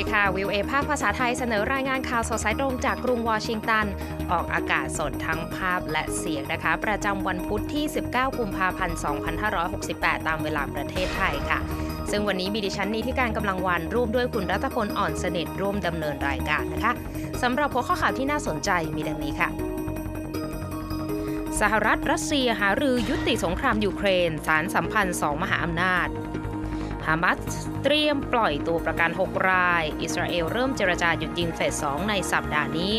วัสดีค่ะวิวเอภาคภาษาไทยเสนอรายงานข่าวสดสายตรงจากกรุงวอชิงตัน ออกอากาศสดทั้งภาพและเสียงนะคะ ประจำวันพุธที่ 19 กุมภาพันธ์ 2568 ตามเวลาประเทศไทยค่ะ ซึ่งวันนี้มีดิฉันนีที่การกำลังวันร่วมด้วยคุณรัตพลอ่อนสนิทร่วมดำเนินรายการนะคะสำหรับหัวข้อข่าวที่น่าสนใจมีดังนี้ค่ะสหรัฐรัสเซียหารือยุติสงครามยูเครน สารสัมพันธ์สองมหาอำนาจามาสเตรียมปล่อยตัวประกัน 6 ราย อิสราเอลเริ่มเจรจาหยุดยิงเฟส 2 ในสัปดาห์นี้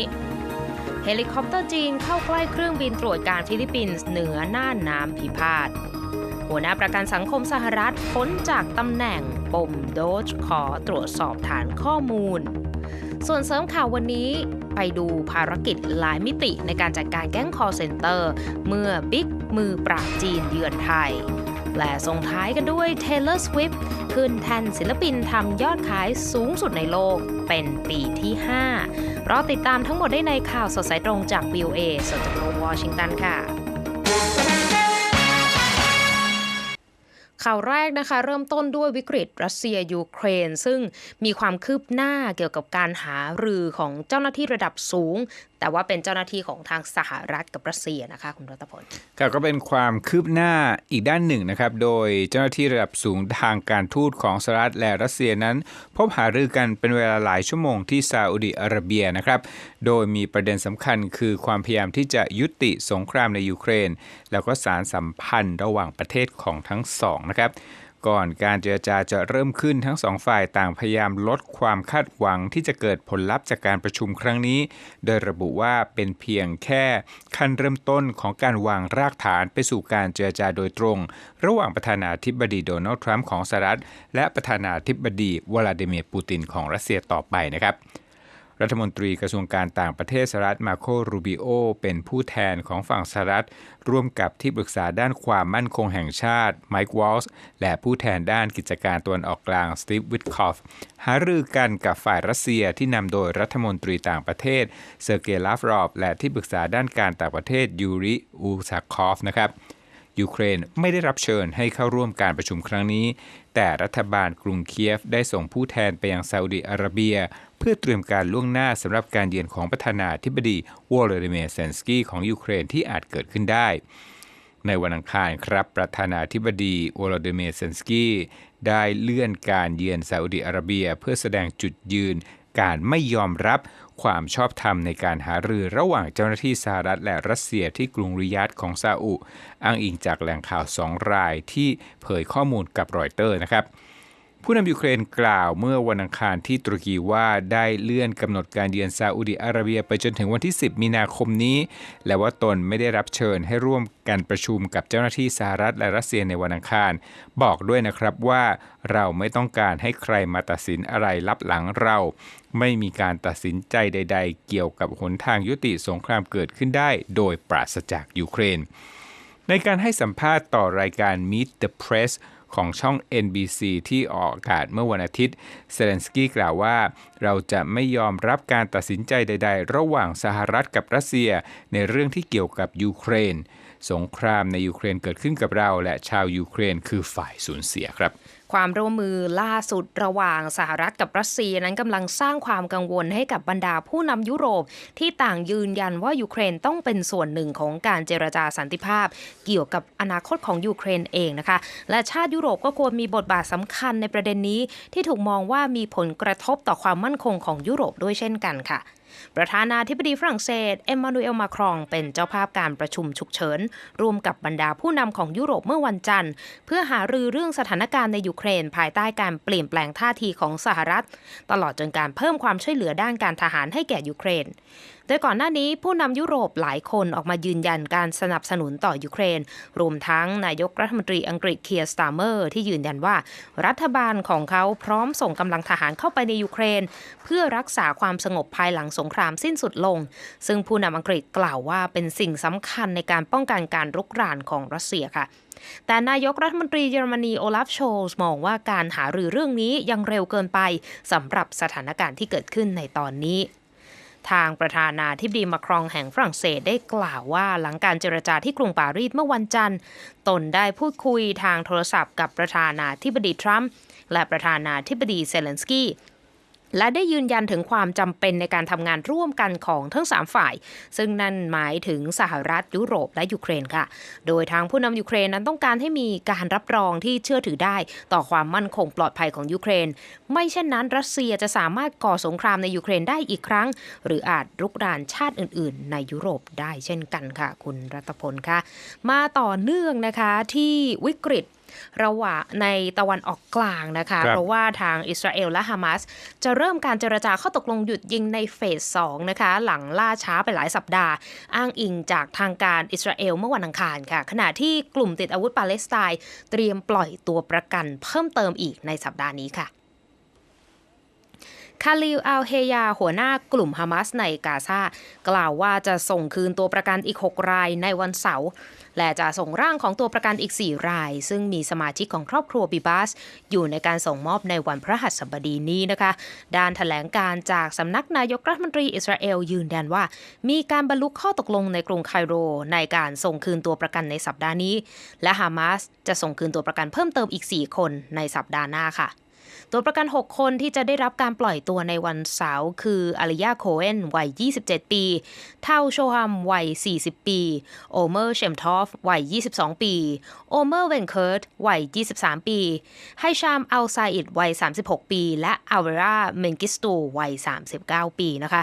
เฮลิคอปเตอร์จีนเข้าใกล้เครื่องบินตรวจการฟิลิปปินส์เหนือน่านน้ำพิพาท หัวหน้าประกันสังคมสหรัฐพ้นจากตำแหน่งปมโดจขอตรวจสอบฐานข้อมูล ส่วนเสริมข่าววันนี้ไปดูภารกิจหลายมิติในการจัดการแก๊งคอร์เซนเตอร์ เมื่อบิ๊กมือปราบจีนเยือนไทย และส่งท้ายกันด้วย Taylor Swift ขึ้นแทนศิลปินทำยอดขายสูงสุดในโลกเป็นปีที่ 5 รอติดตามทั้งหมดได้ในข่าวสดสายตรงจาก VOA สดจากกรุงวอชิงตันค่ะข่าวแรกนะคะเริ่มต้นด้วยวิกฤตรัสเซียยูเครน ซึ่งมีความคืบหน้าเกี่ยวกับการหารือของเจ้าหน้าที่ระดับสูง แต่ว่าเป็นเจ้าหน้าที่ของทางสหรัฐกับรัสเซียนะคะคุณรัตพลครับก็เป็นความคืบหน้าอีกด้านหนึ่งนะครับ โดยเจ้าหน้าที่ระดับสูงทางการทูตของสหรัฐและรัสเซียนั้น พบหารือกันเป็นเวลาหลายชั่วโมงที่ซาอุดิอาระเบียนะครับ โดยมีประเด็นสำคัญคือความพยายามที่จะยุติสงครามในยูเครน แล้วก็สารสัมพันธ์ระหว่างประเทศของทั้งสองนะครับ ก่อนการเจรจาจะเริ่มขึ้นทั้งสองฝ่ายต่างพยายามลดความคาดหวังที่จะเกิดผลลัพธ์จากการประชุมครั้งนี้ โดยระบุว่าเป็นเพียงแค่ขั้นเริ่มต้นของการวางรากฐานไปสู่การเจรจาโดยตรง ระหว่างประธานาธิบดีโดนัลด์ทรัมป์ของสหรัฐและประธานาธิบดีวลาดิเมียร์ปูตินของรัสเซียต่อไปนะครับ รัฐมนตรีกระทรวงการต่างประเทศสหรัฐมาโครูบิโอเป็นผู้แทนของฝั่งสหรัฐ ร่วมกับที่ปรึกษาด้านความมั่นคงแห่งชาติไมค์วอลส์และผู้แทนด้านกิจการตะวันออกกลางสตีฟวิทคอฟหารือกันกับฝ่ายรัสเซียที่นำโดยรัฐมนตรีต่างประเทศเซอร์เกย์ลาฟรอฟและที่ปรึกษาด้านการต่างประเทศยูริอูซาคอฟนะครับ ยูเครนไม่ได้รับเชิญให้เข้าร่วมการประชุมครั้งนี้ แต่รัฐบาลกรุงเคียฟได้ส่งผู้แทนไปยังซาอุดิอาระเบีย เพื่อเตรียมการล่วงหน้าสำหรับการเยือนของประธานาธิบดีวลาดิเมียร์เซนสกี้ของยูเครนที่อาจเกิดขึ้นได้ ในวันอังคารครับประธานาธิบดีวลาดิเมียร์เซนสกี้ได้เลื่อนการเยือนซาอุดิอาระเบีย เพื่อแสดงจุดยืนการไม่ยอมรับ ความชอบธรรมในการหารือระหว่างเจ้าหน้าที่สหรัฐและรัสเซียที่กรุงริยาดของซาอุ อ้างอิงจากแหล่งข่าวสองรายที่เผยข้อมูลกับรอยเตอร์นะครับผู้นำยูเครนกล่าวเมื่อวันอังคารที่ตุรกีว่าได้เลื่อนกำหนดการเยือนซาอุดิอาระเบียไปจนถึงวันที่ 10 มีนาคมนี้ และว่าตนไม่ได้รับเชิญให้ร่วมกันประชุมกับเจ้าหน้าที่สหรัฐและรัสเซียในวันอังคาร บอกด้วยนะครับว่าเราไม่ต้องการให้ใครมาตัดสินอะไรลับหลังเรา ไม่มีการตัดสินใจใด ๆ เกี่ยวกับหนทางยุติสงครามเกิดขึ้นได้ โดยปราศจากยูเครน ในการให้สัมภาษณ์ต่อรายการ Meet the Press ของช่อง NBC ที่ออกอากาศเมื่อวันอาทิตย์ เซเลนสกี้กล่าวว่า เราจะไม่ยอมรับการตัดสินใจใด ๆ ระหว่างสหรัฐกับรัสเซีย ในเรื่องที่เกี่ยวกับยูเครน สงครามในยูเครนเกิดขึ้นกับเรา และชาวยูเครนคือฝ่ายสูญเสียครับ ความร่วมมือล่าสุดระหว่างสหรัฐกับรัสเซียนั้นกำลังสร้างความกังวลให้กับบรรดาผู้นำยุโรป ที่ต่างยืนยันว่ายูเครนต้องเป็นส่วนหนึ่งของการเจรจาสันติภาพ เกี่ยวกับอนาคตของยูเครนเองนะคะ และชาติยุโรปก็ควรมีบทบาทสำคัญในประเด็นนี้ ที่ถูกมองว่ามีผลกระทบต่อความมั่นคงของยุโรปด้วยเช่นกันค่ะ ประธานาธิบดีฝรั่งเศส เอ็มมานูเอล มาครอง เป็นเจ้าภาพการประชุมฉุกเฉินร่วมกับบรรดาผู้นำของยุโรปเมื่อวันจันทร์ เพื่อหารือเรื่องสถานการณ์ในยูเครน ภายใต้การเปลี่ยนแปลงท่าทีของสหรัฐ ตลอดจนการเพิ่มความช่วยเหลือด้านการทหารให้แก่ยูเครน ดยก่อนหน้านี้ผู้นำยุโรปหลายคนออกมายืนยันการสนับสนุนต่อยูเครน รวมทั้งนายกรัฐมนตรีอังกฤษเคียร์สตาร์เมอร์ที่ยืนยันว่า รัฐบาลของเขาพร้อมส่งกำลังทหารเข้าไปในยูเครน เพื่อรักษาความสงบภายหลังสงครามสิ้นสุดลง ซึ่งผู้นำอังกฤษกล่าวว่าเป็นสิ่งสำคัญในการป้องกันการรุกรานของรัสเซียค่ะแต่นายกรัฐมนตรีเยอรมนีโอลาฟโชลส์มองว่าการหารือเรื่องนี้ยังเร็วเกินไปสำหรับสถานการณ์ที่เกิดขึ้นในตอนนี้ ทางประธานาธิบดีมาครองแห่งฝรั่งเศสได้กล่าวว่าหลังการเจรจาที่กรุงปารีสเมื่อวันจันทร์ ตนได้พูดคุยทางโทรศัพท์กับประธานาธิบดีทรัมป์และประธานาธิบดีเซเลนสกี้ และได้ยืนยันถึงความจำเป็นในการทำงานร่วมกันของทั้ง 3 ฝ่าย ซึ่งนั่นหมายถึงสหรัฐยุโรปและยูเครนค่ะ โดยทางผู้นำยูเครนนั้นต้องการให้มีการรับรองที่เชื่อถือได้ ต่อความมั่นคงปลอดภัยของยูเครน ไม่เช่นนั้น รัสเซียจะสามารถก่อสงครามในยูเครนได้อีกครั้ง หรืออาจรุกรานชาติอื่น ๆ ในยุโรปได้เช่นกันค่ะ คุณรัตพลค่ะ มาต่อเนื่องนะคะที่วิกฤต ระหว่างในตะวันออกกลางนะคะครับเพราะว่าทางอิสราเอลและฮามาสจะเริ่มการเจรจาข้อตกลงหยุดยิงในเฟส2นะคะ หลังล่าช้าไปหลายสัปดาห์ อ้างอิงจากทางการอิสราเอลเมื่อวันอังคารค่ะ ขณะที่กลุ่มติดอาวุธปาเลสไตน์เตรียมปล่อยตัวประกันเพิ่มเติมอีกในสัปดาห์นี้ค่ะคาลิลอัลเฮยา หัวหน้ากลุ่มฮามาสในกาซากล่าวว่าจะส่งคืนตัวประกันอีก 6 รายในวันเสาร์ และจะส่งร่างของตัวประกันอีก 4 ราย ซึ่งมีสมาชิกของครอบครัวบิบัสอยู่ในการส่งมอบในวันพระหัสบดีนี้นะคะ ด้านแถลงการจากสำนักนายกรัฐมนตรีอิสราเอลยืนยันว่า มีการบรรลุข้อตกลงในกรุงไคโร ในการส่งคืนตัวประกันในสัปดาห์นี้ และฮามาสจะส่งคืนตัวประกันเพิ่มเติมอีก 4 คนในสัปดาห์หน้าค่ะ ตัวประกัน 6 คนที่จะได้รับการปล่อยตัวในวันเสาร์คืออาริยาโคเอนวัย 27 ปี เท่าโชฮัมวัย 40 ปี โอเมอร์เชมทอฟวัย 22 ปี โอเมอร์เวนเคิร์ตวัย 23 ปีไฮชามอัลซาอิดวัย 36 ปี และอัลเวราเมนกิสตูวัย 39 ปีนะคะ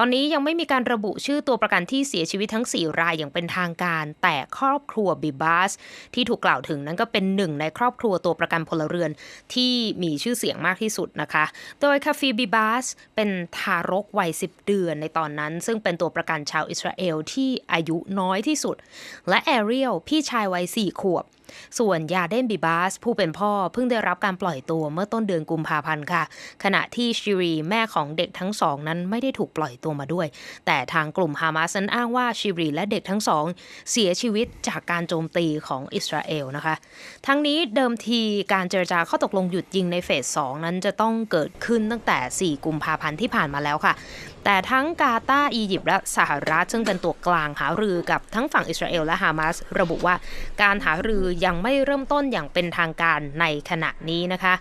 ตอนนี้ยังไม่มีการระบุชื่อตัวประกันที่เสียชีวิตทั้ง 4 รายอย่างเป็นทางการ แต่ครอบครัวบิบัสที่ถูกกล่าวถึงนั้นก็เป็นหนึ่งในครอบครัวตัวประกันพลเรือนที่มีชื่อเสียงมากที่สุดนะคะ โดยคาฟีบิบัสเป็นทารกวัย 10 เดือนในตอนนั้น ซึ่งเป็นตัวประกันชาวอิสราเอลที่อายุน้อยที่สุด และแอเรียลพี่ชายวัย4ขวบ ส่วนยาเดนบิบาสผู้เป็นพ่อเพิ่งได้รับการปล่อยตัวเมื่อต้นเดือนกุมภาพันธ์ค่ะ ขณะที่ชิรีแม่ของเด็กทั้งสองนั้นไม่ได้ถูกปล่อยตัวมาด้วย แต่ทางกลุ่มฮามาสนั้นอ้างว่าชิรีและเด็กทั้งสองเสียชีวิตจากการโจมตีของอิสราเอลนะคะ ทั้งนี้เดิมทีการเจรจาข้อตกลงหยุดยิงในเฟส2นั้นจะต้องเกิดขึ้นตั้งแต่ 4 กุมภาพันธ์ที่ผ่านมาแล้วค่ะ แต่ทั้งกาตาร์อียิปต์และสหรัฐซึ่งเป็นตัวกลางหารือกับทั้งฝั่งอิสราเอลและฮามาสระบุว่า การหารือยังไม่เริ่มต้นอย่างเป็นทางการในขณะนี้นะคะ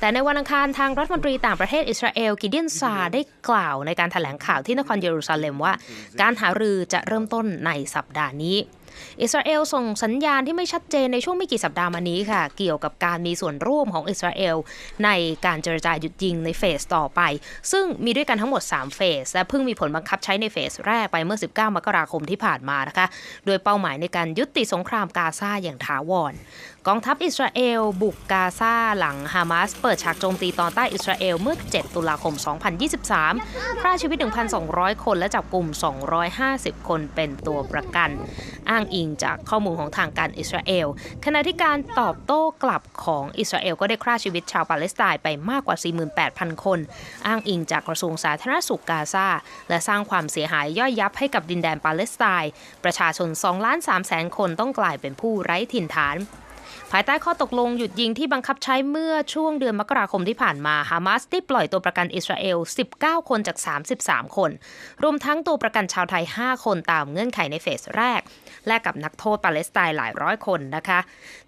แต่ในวันอังคารทางรัฐมนตรีต่างประเทศอิสราเอลกิเดียนซาได้กล่าวในการถแถลงข่าวที่นครเยรูซาเล็มว่า การหารือจะเริ่มต้นในสัปดาห์นี้ อิสราเอลส่งสัญญาณที่ไม่ชัดเจนในช่วงไม่กี่สัปดาห์มานี้ค่ะ เกี่ยวกับการมีส่วนร่วมของอิสราเอลในการเจรจาหยุดยิงในเฟสต่อไป ซึ่งมีด้วยกันทั้งหมด 3 เฟส และเพิ่งมีผลบังคับใช้ในเฟสแรกไปเมื่อ 19 มกราคมที่ผ่านมานะคะ โดยเป้าหมายในการยุติสงครามกาซาอย่างถาวร กองทัพอิสราเอล บุกกาซาหลังฮามาสเปิดฉากโจมตีตอนใต้อิสราเอลเมื่อ 7 ตุลาคม 2023 ฆ่าชีวิต 1,200 คนและจับกลุ่ม 250 คนเป็นตัวประกัน อ้างอิงจากข้อมูลของทางการอิสราเอล ขณะที่การตอบโต้กลับของอิสราเอลก็ได้ฆ่าชีวิตชาวปาเลสไตน์ไปมากกว่า 48,000 คน อ้างอิงจากกระทรวงสาธารณสุขกาซาและสร้างความเสียหายย่อยยับให้กับดินแดนปาเลสไตน์ ประชาชน 2 ล้าน3แสนคนต้องกลายเป็นผู้ไร้ถิ่นฐาน ภายใต้ข้อตกลงหยุดยิงที่บังคับใช้เมื่อช่วงเดือนมกราคมที่ผ่านมาฮามาสได้ปล่อยตัวประกันอิสราเอล 19 คนจาก 33 คน รวมทั้งตัวประกันชาวไทย 5 คนตามเงื่อนไขในเฟสแรก แลกกับนักโทษปาเลสไตน์หลายร้อยคนนะคะ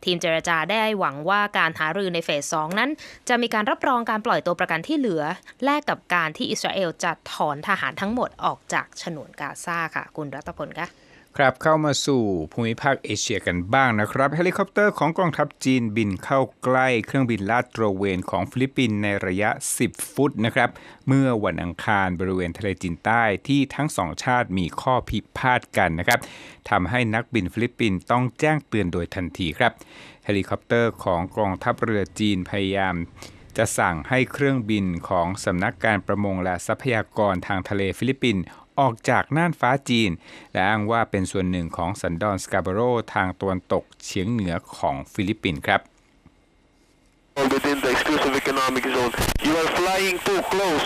ทีมเจรจาได้หวังว่าการหารือในเฟส 2 นั้น จะมีการรับรองการปล่อยตัวประกันที่เหลือ แลกกับการที่อิสราเอลจะถอนทหารทั้งหมดออกจากฉนวนกาซาค่ะ คุณรัตพลคะ ครับเข้ามาสู่ภูมิภาคเอเชียกันบ้างนะครับ เฮลิคอปเตอร์ของกองทัพจีนบินเข้าใกล้เครื่องบินลาดตระเวนของฟิลิปปินส์ในระยะ 10 ฟุตนะครับ เมื่อวันอังคารบริเวณทะเลจีนใต้ที่ทั้งสองชาติมีข้อพิพาทกันนะครับทำให้นักบินฟิลิปปินส์ต้องแจ้งเตือนโดยทันทีครับ เฮลิคอปเตอร์ของกองทัพเรือจีนพยายามจะสั่งให้เครื่องบินของสำนักการประมงและทรัพยากรทางทะเลฟิลิปปินส์ ออกจากน่านฟ้าจีน และอ้างว่าเป็นส่วนหนึ่งของสันดอนสกาบโรทางตะวันตกเฉียงเหนือของฟิลิปปินส์ครับ within the exclusive economic zone. You are flying too close.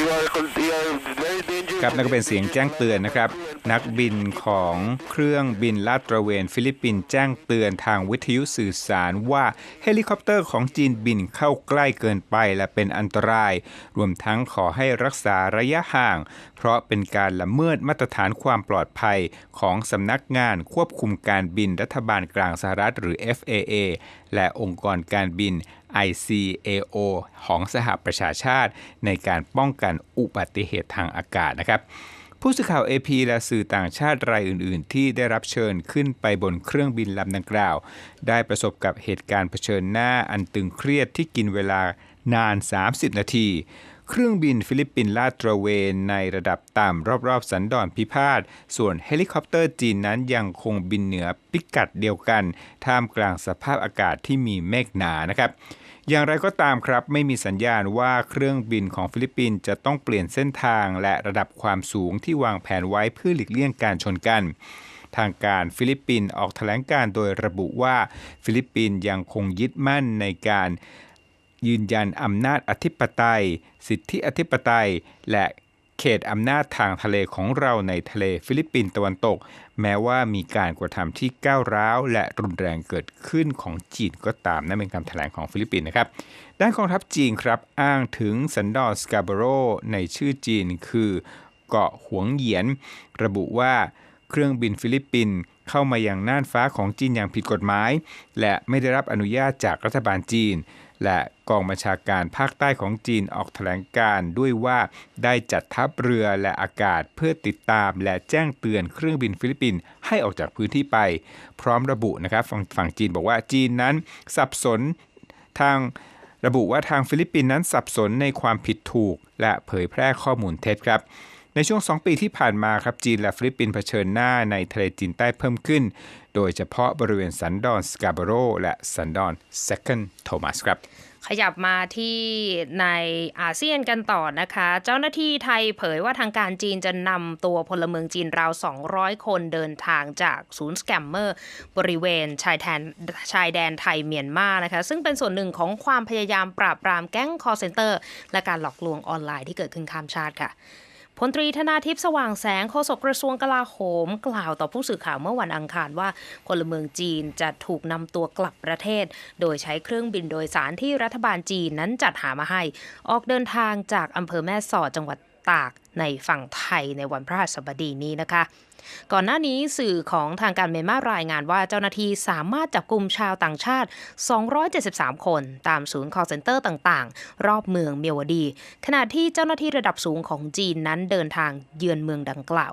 You are, you are very dangerous. ครับนั่นก็เป็นเสียงแจ้งเตือนนะครับ นักบินของเครื่องบินลาดตระเวน ฟิลิปปินส์แจ้งเตือนทางวิทยุสื่อสารว่าเฮลิคอปเตอร์ของจีนบินเข้าใกล้เกินไปและเป็นอันตราย รวมทั้งขอให้รักษาระยะห่างเพ ราะเป็นการละเมิดมาตรฐานความปลอดภัยของสำนักงานควบคุมการบินรัฐบาลกลางสหรัฐหรือ FAA และองค์กรการบิน ICAO ของสหประชาชาติ ในการป้องกันอุบัติเหตุทางอากาศนะครับผู้สื่อข่าว AP และสื่อต่างชาติรายอื่น ๆ ที่ได้รับเชิญขึ้นไปบนเครื่องบินลำดังกล่าว ได้ประสบกับเหตุการณ์เผชิญหน้าอันตึงเครียดที่กินเวลานาน 30 นาที เครื่องบินฟิลิปปินส์ลาดตระเวนในระดับต่ำรอบๆ สันดอนพิพาท ส่วนเฮลิคอปเตอร์จีนนั้นยังคงบินเหนือพิกัดเดียวกัน ท่ามกลางสภาพอากาศที่มีเมฆหนานะครับอย่างไรก็ตามครับ ไม่มีสัญญาณว่าเครื่องบินของฟิลิปปินส์จะต้องเปลี่ยนเส้นทางและระดับความสูงที่วางแผนไว้เพื่อหลีกเลี่ยงการชนกัน ทางการฟิลิปปินส์ออกแถลงการโดยระบุว่าฟิลิปปินส์ยังคงยึดมั่นในการยืนยันอำนาจอธิปไตย สิทธิอธิปไตย และเขตอำนาจทางทะเลของเราในทะเลฟิลิปปินส์ตะวันตก แม้ว่ามีการกระทำที่ก้าวร้าว และรุนแรงเกิดขึ้นของจีนก็ตามนั่นเป็นคำแถลงของฟิลิปปินส์นะครับ ด้านกองทัพจีนครับอ้างถึงสันดอนสกาบโรในชื่อจีน คือเกาะหวงเหยียน ระบุว่าเครื่องบินฟิลิปปินส์เข้ามายังน่านฟ้าของจีนอย่างผิดกฎหมาย และไม่ได้รับอนุญาตจากรัฐบาลจีน และกองบัญชาการภาคใต้ของจีนออกแถลงการ์ด้วยว่าได้จัดทัพเรือและอากาศเพื่อติดตามและแจ้งเตือนเครื่องบินฟิลิปปินส์ให้ออกจากพื้นที่ไป พร้อมระบุนะครับฝั่งฝั่งจีนบอกว่าจีนนั้นสับสนทางระบุว่าทางฟิลิปปินส์นั้นสับสนในความผิดถูก และเผยแพร่ข้อมูลเท็จครับ ในช่วง 2 ปีที่ผ่านมาครับจีนและฟิลิปปินส์เผชิญหน้าในทะเลจีนใต้เพิ่มขึ้น โดยเฉพาะบริเวณสันดอนสกาบโรและสันดอนเซคันด์โทมัสครับขยับมาที่ในอาเซียนกันต่อนะคะ เจ้าหน้าที่ไทยเผยว่าทางการจีนจะนำตัวพลเมืองจีนราว 200 คนเดินทางจากศูนย์สแกมเมอร์บริเวณชายแดนชายแดนไทยเมียนมานะคะ ซึ่งเป็นส่วนหนึ่งของความพยายามปราบปรามแก๊งคอร์เซนเตอร์ และการหลอกลวงออนไลน์ที่เกิดขึ้นข้ามชาติค่ะ พลตรีธนาทิพย์สว่างแสงโฆษกกระทรวงกลาโหม กล่าวต่อผู้สื่อข่าวเมื่อวันอังคารว่าพลเมืองจีนจะถูกนำตัวกลับประเทศ โดยใช้เครื่องบินโดยสารที่รัฐบาลจีนนั้นจัดหามาให้ ออกเดินทางจากอำเภอแม่สอดจังหวัด ตากในฝั่งไทยในวันพฤหัสบดีนี้นะคะ ก่อนหน้านี้สื่อของทางการเมียนมารายงานว่าเจ้าหน้าที่สามารถจับกลุ่มชาวต่างชาติ 273 คนตามศูนย์ call center ต่างๆ รอบเมืองเมียวดี ขณะที่เจ้าหน้าที่ระดับสูงของจีนนั้นเดินทางเยือนเมืองดังกล่าว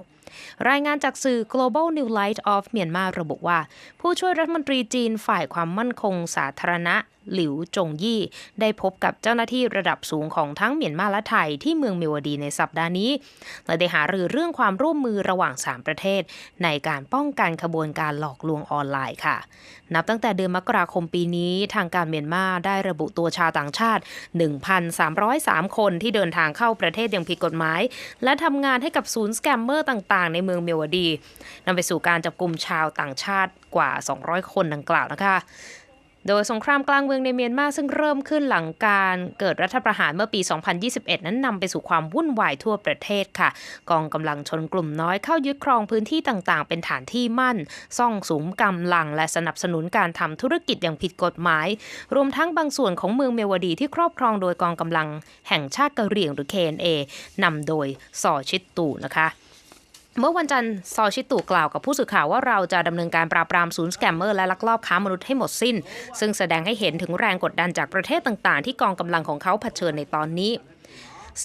รายงานจากสื่อ Global New Light of Myanmar ระบุว่า ผู้ช่วยรัฐมนตรีจีนฝ่ายความมั่นคงสาธารณะ หลิวจงยี่ ได้พบกับเจ้าหน้าที่ระดับสูงของทั้งเมียนมาและไทยที่เมืองเมียวดีในสัปดาห์นี้และได้หารือเรื่องความร่วมมือระหว่าง 3 ประเทศ ในการป้องกันขบวนการหลอกลวงออนไลน์ค่ะ นับตั้งแต่เดือนมกราคมปีนี้ ทางการเมียนมาได้ระบุตัวชาวต่างชาติ 1,303 คนที่เดินทางเข้าประเทศอย่างผิดกฎหมาย และทำงานให้กับศูนย์สแกมเมอร์ต่างๆ ในเมืองเมียวดีนำไปสู่การจับกลุ่มชาวต่างชาติกว่า 200 คนดังกล่าวนะคะ โดยสงครามกลางเมืองในเมียนมาซึ่งเริ่มขึ้นหลังการเกิดรัฐประหารเมื่อปี 2021 นั้นนำไปสู่ความวุ่นวายทั่วประเทศค่ะ กองกำลังชนกลุ่มน้อยเข้ายึดครองพื้นที่ต่างๆ เป็นฐานที่มั่น ซ่องสุมกำลัง และสนับสนุนการทำธุรกิจอย่างผิดกฎหมาย รวมทั้งบางส่วนของเมืองเมวดีที่ครอบครองโดยกองกำลังแห่งชาติกะเหรี่ยงหรือ KNA นำโดยซอชิตตูนะคะ เมื่อวันจันทร์ซอชิตุกล่าวกับผู้สื่อข่าวว่าเราจะดำเนินการปราบปรามศูนย์สแกมเมอร์และลักลอบค้ามนุษย์ให้หมดสิ้น ซึ่งแสดงให้เห็นถึงแรงกดดันจากประเทศต่างๆ ที่กองกำลังของเขาเผชิญในตอนนี้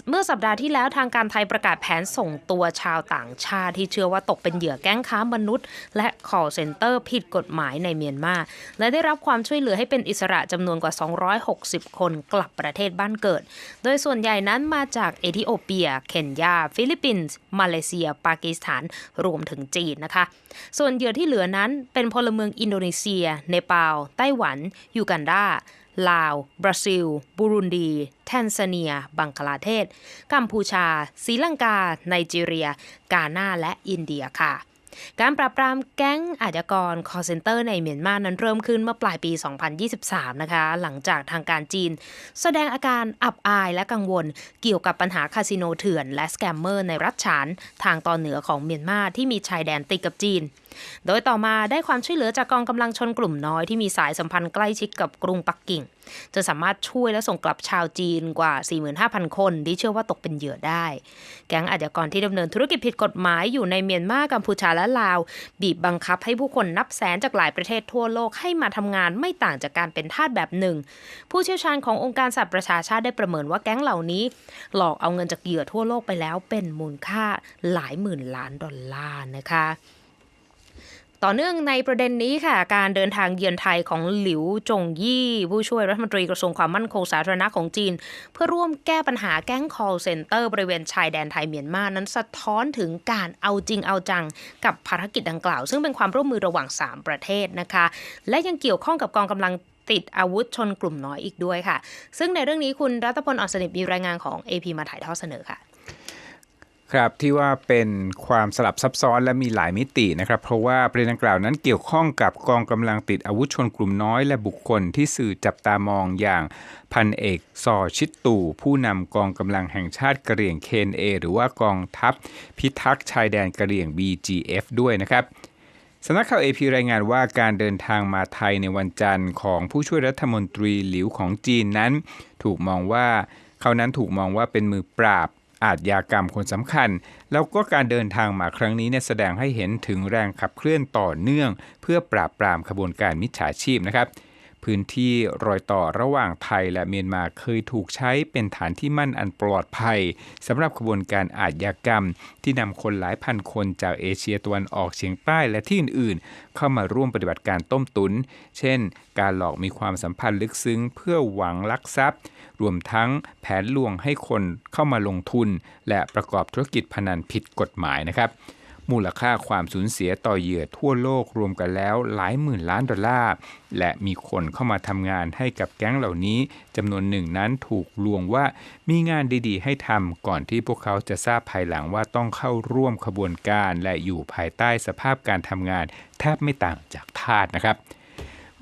เมื่อสัปดาห์ที่แล้วทางการไทยประกาศแผนส่งตัวชาวต่างชาติที่เชื่อว่าตกเป็นเหยื่อแก๊งค้ามนุษย์ และ call center ผิดกฎหมายในเมียนมา และได้รับความช่วยเหลือให้เป็นอิสระจำนวนกว่า 260 คนกลับประเทศบ้านเกิด โดยส่วนใหญ่นั้นมาจากเอธิโอเปีย เคนยา ฟิลิปปินส์ มาเลเซีย ปากีสถาน รวมถึงจีนนะคะ ส่วนเหยื่อที่เหลือนั้นเป็นพลเมืองอินโดนีเซีย เนปาล ไต้หวัน ยูกันดา ลาว บราซิล บุรุนดี แทนซาเนีย บังคลาเทศ กัมพูชาศรีลังกา ไนจีเรีย กาหน้า และอินเดียค่ะการปราบปรามแก๊งอาชญากรคอร์เซนเตอร์ในเมียนมานั้นเริ่มขึ้นเมื่อปลายปี 2023 นะคะ หลังจากทางการจีน แสดงอาการอับอายและกังวล เกี่ยวกับปัญหาคาสิโนเถื่อน และสแกมเมอร์ในรัฐฉาน ทางตอนเหนือของเมียนมาที่มีชายแดนติดกับจีน โดยต่อมาได้ความช่วยเหลือจากกองกำลังชนกลุ่มน้อยที่มีสายสัมพันธ์ใกล้ชิดกับกรุงปักกิ่งจะสามารถช่วยและส่งกลับชาวจีนกว่า 45,000 คนที่เชื่อว่าตกเป็นเหยื่อได้ แก๊งอาชญากรที่ดำเนินธุรกิจผิดกฎหมายอยู่ในเมียนมากัมพูชาและลาว บีบบังคับให้ผู้คนนับแสนจากหลายประเทศทั่วโลกให้มาทำงานไม่ต่างจากการเป็นทาสแบบหนึ่ง ผู้เชี่ยวชาญขององค์การสหประชาชาติได้ประเมินว่าแก๊งเหล่านี้ หลอกเอาเงินจากเหยื่อทั่วโลกไปแล้วเป็นมูลค่าหลายหมื่นล้านดอลลาร์นะคะ ต่อเนื่องในประเด็นนี้ค่ะ การเดินทางเยือนไทยของหลิวจงยี่ ผู้ช่วยรัฐมนตรีกระทรวงความมั่นคงสาธารณะของจีน เพื่อร่วมแก้ปัญหาแก๊ง call center บริเวณชายแดนไทยเมียนมานั้นสะท้อนถึงการเอาจริงเอาจัง กับภารกิจดังกล่าว ซึ่งเป็นความร่วมมือระหว่าง 3 ประเทศนะคะ และยังเกี่ยวข้องกับกองกำลังติดอาวุธชนกลุ่มน้อยอีกด้วยค่ะ ซึ่งในเรื่องนี้คุณรัตพลอ่อนสนิทมีรายงานของ AP มาถ่ายทอดเสนอค่ะ ครับที่ว่าเป็นความสลับซับซ้อนและมีหลายมิตินะครับ เพราะว่าประเด็นดังกล่าวนั้นเกี่ยวข้องกับกองกำลังติดอาวุธชนกลุ่มน้อยและบุคคลที่สื่อจับตามองอย่างพันเอกซอชิดตู่ผู้นำกองกำลังแห่งชาติกะเหรี่ยงเคนเอหรือว่ากองทัพพิทักษ์ชายแดนกะเหรี่ยง BGF ด้วยนะครับสำนักข่าว AP รายงานว่าการเดินทางมาไทยในวันจันทร์ของผู้ช่วยรัฐมนตรีหลิวของจีนนั้น ถูกมองว่าเขานั้นถูกมองว่าเป็นมือปราบ อาทยากรรมคนสำคัญ แล้วก็การเดินทางมาครั้งนี้เนี่ยแสดงให้เห็นถึงแรงขับเคลื่อนต่อเนื่อง เพื่อปราบปรามขบวนการมิจฉาชีพนะครับพื้นที่รอยต่อระหว่างไทยและเมียนมาเคยถูกใช้เป็นฐานที่มั่นอันปลอดภัยสำหรับขบวนการอาชญากรรม ที่นำคนหลายพันคนจากเอเชียตะวันออกเฉียงใต้และที่อื่นๆ เข้ามาร่วมปฏิบัติการต้มตุน เช่น การหลอกมีความสัมพันธ์ลึกซึ้งเพื่อหวังลักทรัพย์ รวมทั้งแผนลวงให้คนเข้ามาลงทุน และประกอบธุรกิจพนันผิดกฎหมายนะครับ มูลค่าความสูญเสียต่อเหยื่อทั่วโลกรวมกันแล้วหลายหมื่นล้านดอลลาร์ และมีคนเข้ามาทำงานให้กับแก๊งเหล่านี้จำนวนหนึ่งนั้นถูกลวงว่ามีงานดีๆ ให้ทำก่อนที่พวกเขาจะทราบภายหลังว่าต้องเข้าร่วมขบวนการ และอยู่ภายใต้สภาพการทำงานแทบไม่ต่างจากทาสนะครับ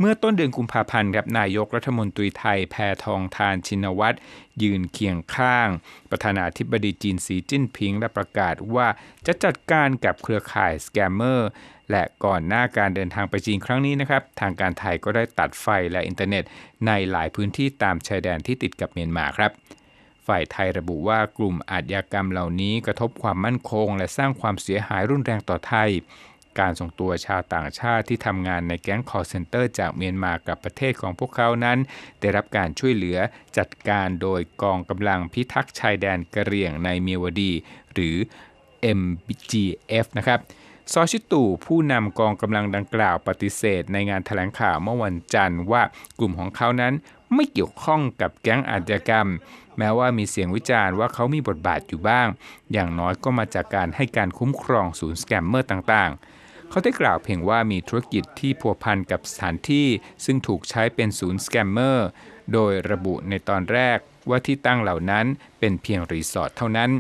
เมื่อต้นเดือนกุมภาพันธ์ครับนายกรัฐมนตรีไทยแพทองทานชินวัตรยืนเคียงข้าง ประธานาธิบดีจีนสีจิ้นผิงและประกาศว่าจะจัดการกับเครือข่ายสแกมเมอร์และก่อนหน้าการเดินทางไปจีนครั้งนี้นะครับ ทางการไทยก็ได้ตัดไฟและอินเทอร์เน็ต ในหลายพื้นที่ตามชายแดนที่ติดกับเมียนมาครับฝ่ายไทยระบุว่ากลุ่มอาชญากรรมเหล่านี้กระทบความมั่นคง และสร้างความเสียหายรุนแรงต่อไทย การส่งตัวชาวต่างชาติที่ทำงานในแก๊ง call center จากเมียนมากับประเทศของพวกเขานั้น ได้รับการช่วยเหลือจัดการโดยกองกำลังพิทักษ์ชายแดนกะเหรี่ยงในเมียวดี หรือ MGF นะครับซอชิตูผู้นำกองกำลังดังกล่าวปฏิเสธในงานแถลงข่าวเมื่อวันจันทร์ว่ากลุ่มของเขานั้นไม่เกี่ยวข้องกับแก๊งอาชญากรรม แม้ว่ามีเสียงวิจารณ์ว่าเขามีบทบาทอยู่บ้าง อย่างน้อยก็มาจากการให้การคุ้มครองศูนย์สแกมเมอร์ต่างๆ เขาได้กล่าวเพียงว่ามีธุรกิจที่พัวพันกับสถานที่ ซึ่งถูกใช้เป็นศูนย์สแกมเมอร์ โดยระบุในตอนแรกว่าที่ตั้งเหล่านั้นเป็นเพียงรีสอร์ทเท่านั้น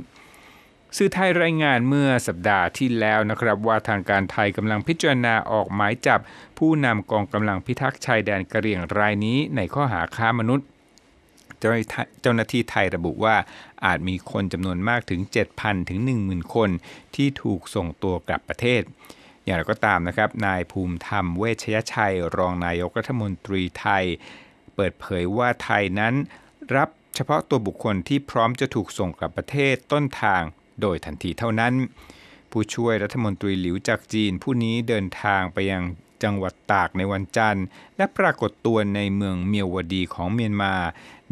สื่อไทยรายงานเมื่อสัปดาห์ที่แล้วนะครับว่าทางการไทยกำลังพิจารณาออกหมายจับ ผู้นำกองกำลังพิทักษ์ชายแดนกะเหรี่ยงรายนี้ในข้อหาค้ามนุษย์ เจ้าหน้าที่ไทยระบุว่าอาจมีคนจำนวนมากถึง 7,000 ถึง 10,000 คนที่ถูกส่งตัวกลับประเทศ อย่างไรก็ตามนะครับ นายภูมิธรรมเวชยชัย รองนายกรัฐมนตรีไทย เปิดเผยว่าไทยนั้น รับเฉพาะตัวบุคคลที่พร้อมจะถูกส่งกลับประเทศต้นทางโดยทันทีเท่านั้น ผู้ช่วยรัฐมนตรีหลิวจากจีน ผู้นี้เดินทางไปยังจังหวัดตากในวันจันทร์ และปรากฏตัวในเมืองเมียวดีของเมียนมา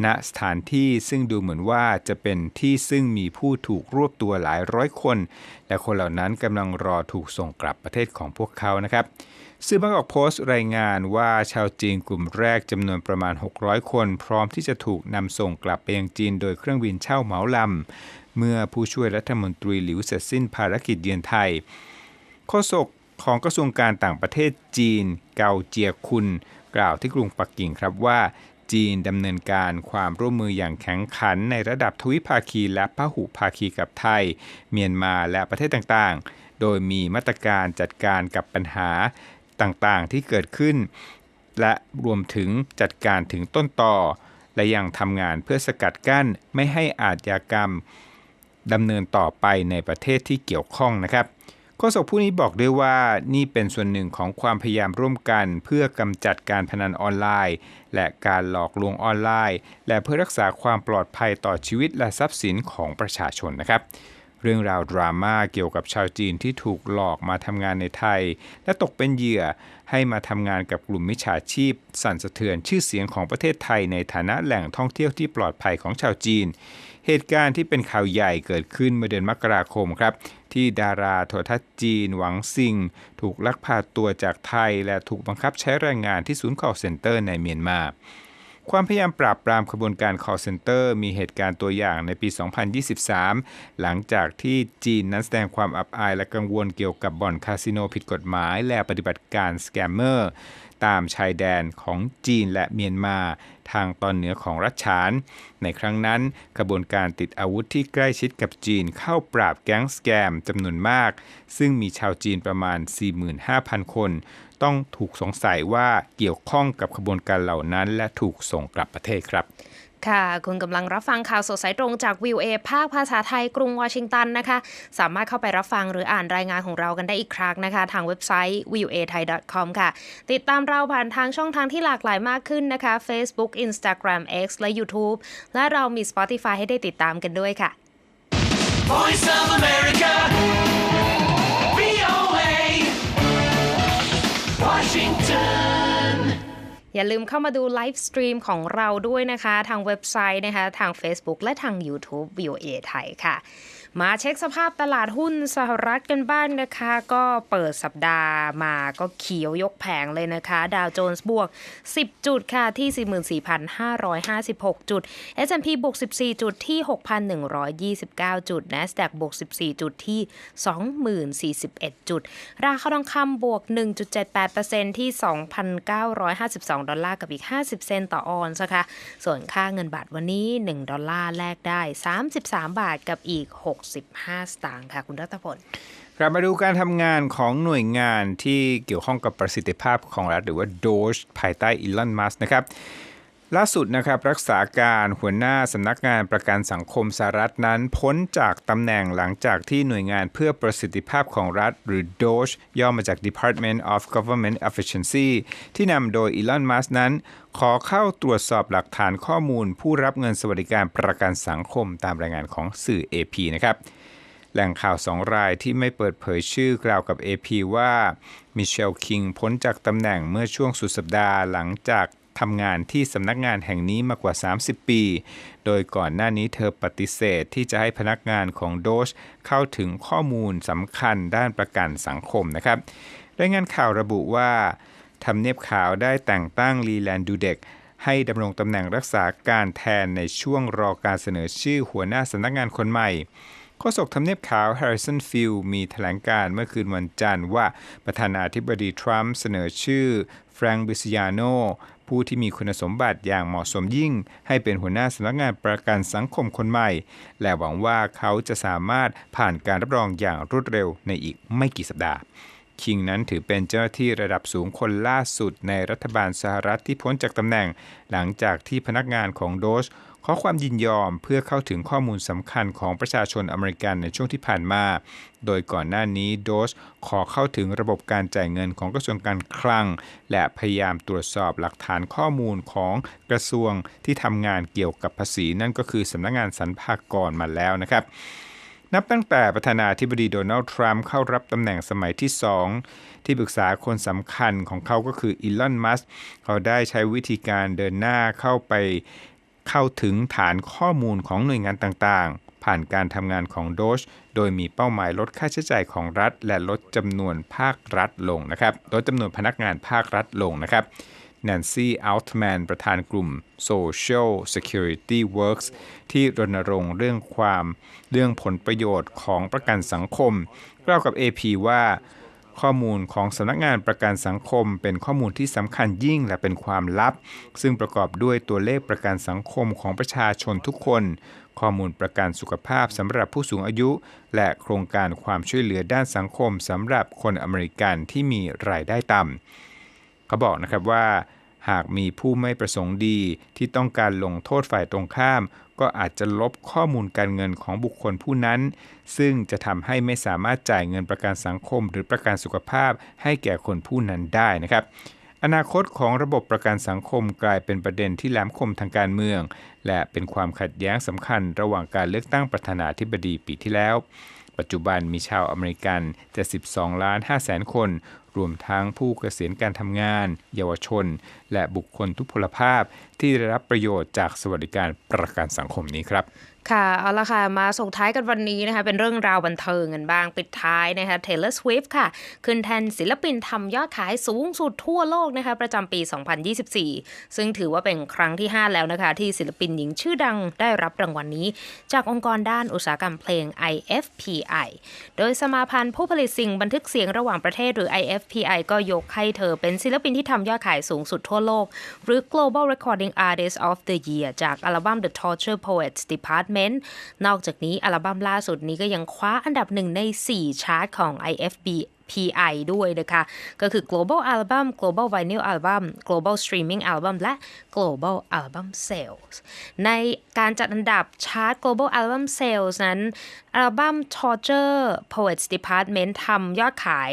ณสถานที่ซึ่งดูเหมือนว่าจะเป็นที่ซึ่งมีผู้ถูกรวบตัวหลายร้อยคน และคนเหล่านั้นกำลังรอถูกส่งกลับประเทศของพวกเขานะครับสื่อบางกอกโพสต์รายงานว่าชาวจีนกลุ่มแรกจำนวนประมาณ 600 คน พร้อมที่จะถูกนำส่งกลับไปยังจีนโดยเครื่องบินเช่าเหมาลำ เมื่อผู้ช่วยรัฐมนตรีหลิวเสร็จสิ้นภารกิจเยือนไทยโฆษกของกระทรวงการต่างประเทศจีน เกาเจียคุนกล่าวที่กรุงปักกิ่งครับว่า จีนดำเนินการความร่วมมืออย่างแข็งขันในระดับทวิภาคีและพหุภาคีกับไทย เมียนมาและประเทศต่างๆ โดยมีมาตรการจัดการกับปัญหาต่างๆที่เกิดขึ้น และรวมถึงจัดการถึงต้นต่อ และยังทำงานเพื่อสกัดกั้นไม่ให้อาชญากรรมดำเนินต่อไปในประเทศที่เกี่ยวข้องนะครับ โฆษกผู้นี้บอกด้วยว่านี่เป็นส่วนหนึ่งของความพยายามร่วมกันเพื่อกำจัดการพนันออนไลน์ และการหลอกลวงออนไลน์ และเพื่อรักษาความปลอดภัยต่อชีวิตและทรัพย์สินของประชาชนนะครับ เรื่องราวดราม่าเกี่ยวกับชาวจีนที่ถูกหลอกมาทำงานในไทย และตกเป็นเหยื่อให้มาทำงานกับกลุ่มมิจฉาชีพ สั่นสะเทือนชื่อเสียงของประเทศไทยในฐานะแหล่งท่องเที่ยวที่ปลอดภัยของชาวจีน เหตุการณ์ที่เป็นข่าวใหญ่เกิดขึ้นเมื่อเดือนมกราคมครับ ที่ดาราโทรทัศน์จีนหวังซิง ถูกลักพาตัวจากไทย และถูกบังคับใช้แรงงานที่ศูนย์ call center ในเมียนมาความพยายามปราบปรามขบวนการ call center มีเหตุการณ์ตัวอย่างในปี 2023 หลังจากที่จีนนั้นแสดงความอับอายและกังวลเกี่ยวกับบ่อนคาสิโนผิดกฎหมาย และปฏิบัติการสแกมเมอร์ ตามชายแดนของจีนและเมียนมาทางตอนเหนือของรัชฉาน ในครั้งนั้นกระบวนการติดอาวุธที่ใกล้ชิดกับจีนเข้าปราบแก๊งสแกมจำนวนมาก ซึ่งมีชาวจีนประมาณ 45,000 คน ต้องถูกสงสัยว่าเกี่ยวข้องกับขบวนการเหล่านั้น และถูกส่งกลับประเทศครับ ค่ะ คุณกำลังรับฟังข่าวสดสายตรงจากวิวเอภาคภาษาไทยกรุงวอชิงตันนะคะ สามารถเข้าไปรับฟังหรืออ่านรายงานของเรากันได้อีกครั้งนะคะ ทางเว็บไซต์ v i w a t h a i c o m ค่ะ ติดตามเราผ่านทางช่องทางที่หลากหลายมากขึ้นนะคะ Facebook Instagram X และ YouTube และเรามี Spotify ให้ได้ติดตามกันด้วยค่ะ Voice of America. VOA. Washington. อย่าลืมเข้ามาดูไลฟ์สตรีมของเราด้วยนะคะ ทางเว็บไซต์นะคะ ทาง Facebook และทาง YouTube VOA ไทยค่ะ มาเช็คสภาพตลาดหุ้นสหรัฐกันบ้างนะคะ ก็เปิดสัปดาห์มาก็เขียวยกแผงเลยนะคะ ดาวโจนส์บวก 10 จุดค่ะที่ 44,556 จุด S&P บวก 14 จุดที่ 6,129 จุด NASDAQ บวก 14 จุดที่ 20,041 จุด ราคาทองคำบวก 1.78%ที่ 2,952 ดอลลาร์กับอีก 50 เซนต์ต่อออนซ์นะคะส่วนค่าเงินบาทวันนี้ 1 ดอลลาร์แลกได้ 33 บาทกับอีก65 สตางค์ค่ะ คุณรัตพลกลับมาดูการทำงานของหน่วยงานที่เกี่ยวข้องกับประสิทธิภาพของรัฐหรือว่า DOGE ภายใต้อีลอนมัสนะครับ ล่าสุดนะครับรักษาการหัวหน้าสำนักงานประกันสังคมสหรัฐนั้น พ้นจากตำแหน่งหลังจากที่หน่วยงานเพื่อประสิทธิภาพของรัฐ หรือ DOGE ย่อมาจาก Department of Government Efficiency ที่นำโดยอีลอนมัสนั้น ขอเข้าตรวจสอบหลักฐานข้อมูล ผู้รับเงินสวัสดิการประกันสังคมตามรายงานของสื่อ AP นะครับแหล่งข่าวสองรายที่ไม่เปิดเผยชื่อกล่าวกับ AP ว่ามิเชลคิงพ้นจากตำแหน่งเมื่อช่วงสุดสัปดาห์หลังจาก ทำงานที่สำนักงานแห่งนี้มากว่า 30 ปี โดยก่อนหน้านี้เธอปฏิเสธที่จะให้พนักงานของโดชเข้าถึงข้อมูลสำคัญด้านประกันสังคมนะครับ รายงานข่าวระบุว่าทำเนียบข่าวได้แต่งตั้งลีแลนดูเด็กให้ดำรงตำแหน่งรักษาการแทนในช่วงรอการเสนอชื่อหัวหน้าสำนักงานคนใหม่โฆษกทำเนียบขาว Harrison Field มีแถลงการเมื่อคืนวันจันทร์ว่าประธานาธิบดีทรัมป์เสนอชื่อแฟรงค์บิซิยาโน ผู้ที่มีคุณสมบัติอย่างเหมาะสมยิ่ง ให้เป็นหัวหน้าสำนักงานประกันสังคมคนใหม่ และหวังว่าเขาจะสามารถผ่านการรับรองอย่างรวดเร็วในอีกไม่กี่สัปดาห์ คิงนั้นถือเป็นเจ้าหน้าที่ระดับสูงคนล่าสุดในรัฐบาลสหรัฐที่พ้นจากตำแหน่ง หลังจากที่พนักงานของโดชขอความยินยอมเพื่อเข้าถึงข้อมูลสำคัญของประชาชนอเมริกันในช่วงที่ผ่านมา โดยก่อนหน้านี้โดชขอเข้าถึงระบบการจ่ายเงินของกระทรวงการคลัง และพยายามตรวจสอบหลักฐานข้อมูลของกระทรวงที่ทำงานเกี่ยวกับภาษีนั่นก็คือสำนักงานสรรพากรมาแล้วนะครับ นับตั้งแต่ประธานาธิบดีโดนัลด์ทรัมป์เข้ารับตำแหน่งสมัยที่ 2 ที่ปรึกษาคนสำคัญของเขาก็คืออีลอน มัสก์เขาได้ใช้วิธีการเดินหน้าเข้าไปเข้าถึงฐานข้อมูลของหน่วยงานต่างๆ ผ่านการทำงานของโดชโดยมีเป้าหมายลดค่าใช้จ่ายของรัฐ และลดจำนวนภาครัฐลงนะครับ ลดจำนวนพนักงานภาครัฐลงนะครับ แนนซี่อัลต์แมนประธานกลุ่ม Social Security Works ที่รณรงค์เรื่องความเรื่องผลประโยชน์ของประกันสังคม กล่าวกับ AP ว่า ข้อมูลของสำนักงานประกันสังคม เป็นข้อมูลที่สำคัญยิ่งและเป็นความลับ ซึ่งประกอบด้วยตัวเลขประกันสังคมของประชาชนทุกคน ข้อมูลประกันสุขภาพสำหรับผู้สูงอายุ และโครงการความช่วยเหลือด้านสังคมสำหรับคนอเมริกันที่มีรายได้ต่ำ เขาบอกนะครับว่า หากมีผู้ไม่ประสงค์ดีที่ต้องการลงโทษฝ่ายตรงข้าม ก็อาจจะลบข้อมูลการเงินของบุคคลผู้นั้น ซึ่งจะทำให้ไม่สามารถจ่ายเงินประกันสังคม หรือประกันสุขภาพให้แก่คนผู้นั้นได้นะครับอนาคตของระบบประกันสังคมกลายเป็นประเด็นที่แหลมคมทางการเมือง และเป็นความขัดแย้งสำคัญระหว่างการเลือกตั้งประธานาธิบดีปีที่แล้ว ปัจจุบันมีชาวอเมริกัน 72 ล้าน5แสนคน รวมทั้งผู้เกษียณการทำงาน เยาวชน และบุคคลทุพพลภาพที่ได้รับประโยชน์จากสวัสดิการประกันสังคมนี้ครับ ค่ะเอาละค่ะ มาส่งท้ายกันวันนี้นะคะ เป็นเรื่องราวบันเทิงกันบ้าง ปิดท้ายนะคะ Taylor Swift ค่ะ ขึ้นแทนศิลปินทำยอดขายสูงสุดทั่วโลกนะคะ ประจำปี 2024 ซึ่งถือว่าเป็นครั้งที่ 5 แล้วนะคะ ที่ศิลปินหญิงชื่อดังได้รับรางวัลนนี้ จากองค์กรด้านอุตสาหกรรมเพลง IFPI โดยสมาพันธ์ผู้ผลิตสิ่งบันทึกเสียงระหว่างประเทศหรือ IFPI ก็ยกให้เธอเป็นศิลปินที่ทำยอดขายสูงสุดทั่วโลก หรือ Global Recording Artist of the Year จากอัลบั้ม The Torture Poets Department Apartment นอกจากนี้อัลบั้มล่าสุดนี้ก็ยังคว้าอันดับหนึ่งใน 4 ชาร์ตของ IFB PI ด้วยนะคะ ก็คือ Global Album Global Vinyl Album Global Streaming Album และ Global Album Sales ในการจัดอันดับชาร์ต Global Album Sales นั้น อัลบั้ม Torture Poets Department ทำยอดขาย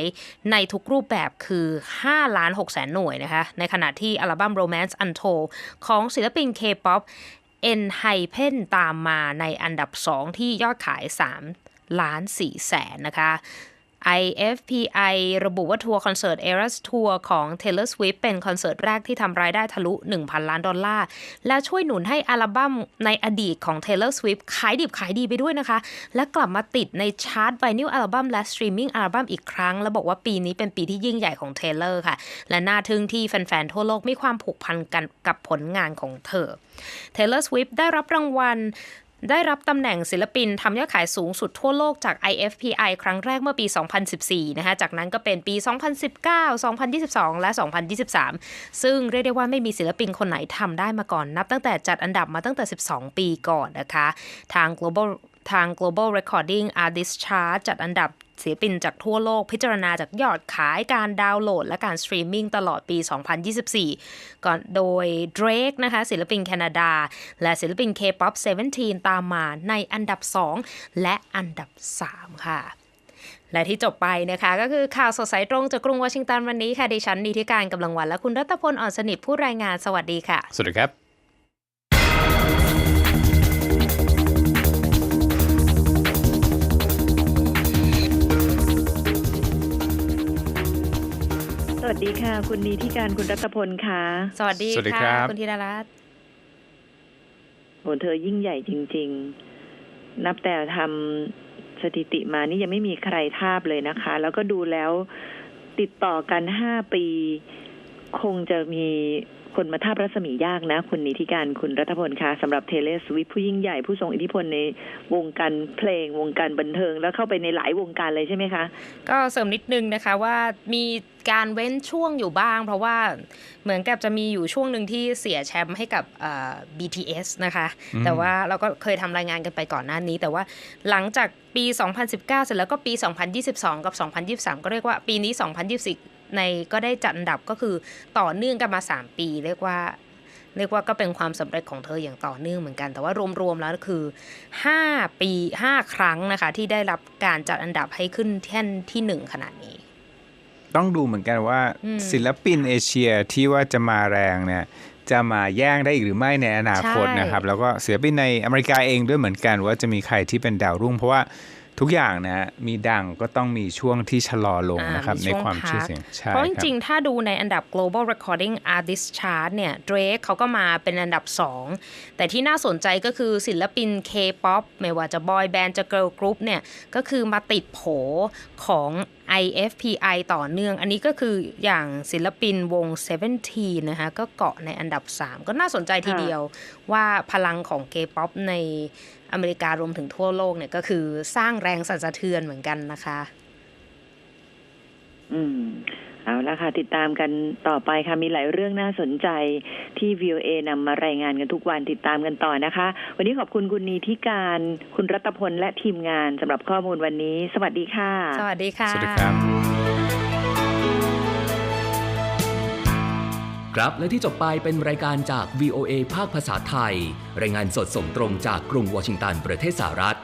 ในทุกรูปแบบคือ 5 ล้าน6แสนหน่วยนะคะ ในขณะที่อัลบั้ม Romance Untold ของศิลปิน K-pop เอ็นไฮเพนตามมาในอันดับ 2 ที่ยอดขาย 3 ล้าน4แสนนะคะ IFPI ระบุว่าทัวร์คอนเสิร์ต Eras Tour ของ Taylor Swift เป็นคอนเสิร์ตแรกที่ทำรายได้ทะลุ 1,000 ล้านดอลลาร์ และช่วยหนุนให้อัลบั้มในอดีตของ Taylor Swift ขายดิบขายดีไปด้วยนะคะ และกลับมาติดในชาร์ตไวนิลอัลบั้มและสตรีมมิ่งอัลบั้มอีกครั้ง และบอกว่าปีนี้เป็นปีที่ยิ่งใหญ่ของ Taylor ค่ะ และน่าทึ่งที่แฟนๆ ทั่วโลกมีความผูกพันกันกับผลงานของเธอ Taylor Swift ได้รับรางวัล ได้รับตำแหน่งศิลปินทำยอดขายสูงสุดทั่วโลกจาก IFPI ครั้งแรกเมื่อปี 2014 นะคะ จากนั้นก็เป็นปี 2019 2022 และ 2023 ซึ่งเรียกได้ว่าไม่มีศิลปินคนไหนทำได้มาก่อน นับตั้งแต่จัดอันดับมาตั้งแต่ 12 ปีก่อนนะคะ ทาง global ทาง global recording artist chart จัดอันดับ ศิลปินจากทั่วโลกพิจารณาจากยอดขายการดาวน์โหลด และการสตรีมมิ่งตลอดปี 2024 ก่อนโดย Drake นะคะศิลปินแคนาดา และศิลปิน K-pop 17 ตามมาในอันดับ 2 และอันดับ 3 ค่ะและที่จบไปนะคะก็คือข่าวสดสายตรงจากกรุงวอชิงตันวันนี้ค่ะดิฉันนิติการกำลังวันและคุณรัตพลอ่อนสนิทผู้รายงานสวัสดีค่ะ สวัสดีครับ วัสดีค่ะ คุณนีที่การคุณรัตพลค่ะ สวัสดีสวัสดีครัค่ะ บ คุณธีรรัตน์โหเธอยิ่งใหญ่จริง ๆ นับแต่ทำสถิติมานี่ยังไม่มีใครทาบเลยนะคะ แล้วก็ดูแล้วติดต่อกันห้าปี คงจะมี คนมาทาบรัศมียากนะ คุณนิธิการคุณรัตพลคะสำหรับเทเลสวิทผู้ยิ่งใหญ่ผู้ทรงอิทธิพลในวงการเพลงวงการบันเทิง แล้วเข้าไปในหลายวงการเลยใช่ไหมคะ ก็เสริมนิดนึงนะคะว่ามีการเว้นช่วงอยู่บ้าง เพราะว่าเหมือนกับจะมีอยู่ช่วงหนึ่งที่เสียแชมป์ให้กับเอ่อ BTS นะคะอืมแต่ว่าเราก็เคยทำรายงานกันไปก่อนหน้านี้ แต่ว่าหลังจากปี 2019 เสร็จแล้วก็ปี 2022 กับ 2023 ก็เรียกว่าปีนี้ 2024 ในก็ได้จัดอันดับก็คือต่อเนื่องกันมา 3 ปี เรียกว่าเรียกว่าก็เป็นความสำเร็จของเธออย่างต่อเนื่องเหมือนกัน แต่ว่ารวมๆแล้วก็คือ 5 ปี 5 ครั้งนะคะ ที่ได้รับการจัดอันดับให้ขึ้นแท่นทีหนึ่1 ขนาดนี้ ต้องดูเหมือนกันว่าอืมศิลปินเอเชียที่ว่าจะมาแรงเนี่ยจะมาแย่งได้อีกหรือไม่ในอนาคตใช่นะครับ แล้วก็ศิลปินในอเมริกาเองด้วยเหมือนกันว่าจะมีใครที่เป็นดาวรุ่ง เพราะว่า ทุกอย่างนะ มีดังก็ต้องมีช่วงที่ชะลอลงอ่านะครับมีในช่วงความชื่อพักเสียงใช่เพราะจครับริงๆ ถ้าดูในอันดับ global recording artist chart เนี่ย Drake เขาก็มาเป็นอันดับ 2 แต่ที่น่าสนใจก็คือศิลปิน K-pop ไม่ว่าจะ boy band จะ girl group เนี่ย ก็คือมาติดโผของ IFPI ต่อเนื่อง อันนี้ก็คืออย่างศิลปินวง 17 นะคะ ก็เกาะในอันดับ 3 ก็น่าสนใจทีค่ะเดียวว่าพลังของ K-pop ในอเมริการวมถึงทั่วโลกเนี่ยก็คือสร้างแรงสั่นสะเทือนเหมือนกันนะคะ อืม เอาละค่ะ ติดตามกันต่อไปค่ะ มีหลายเรื่องน่าสนใจที่ VOA นำมารายงานกันทุกวันติดตามกันต่อนะคะ วันนี้ขอบคุณคุณนีที่การ คุณรัตพลและทีมงานสำหรับข้อมูลวันนี้ สวัสดีค่ะ สวัสดีค่ะ สวัสดีครับ ครับและที่จบไปเป็นรายการจาก VOA ภาคภาษาไทย รายงานสดส่งตรงจากกรุงวอชิงตันประเทศสหรัฐ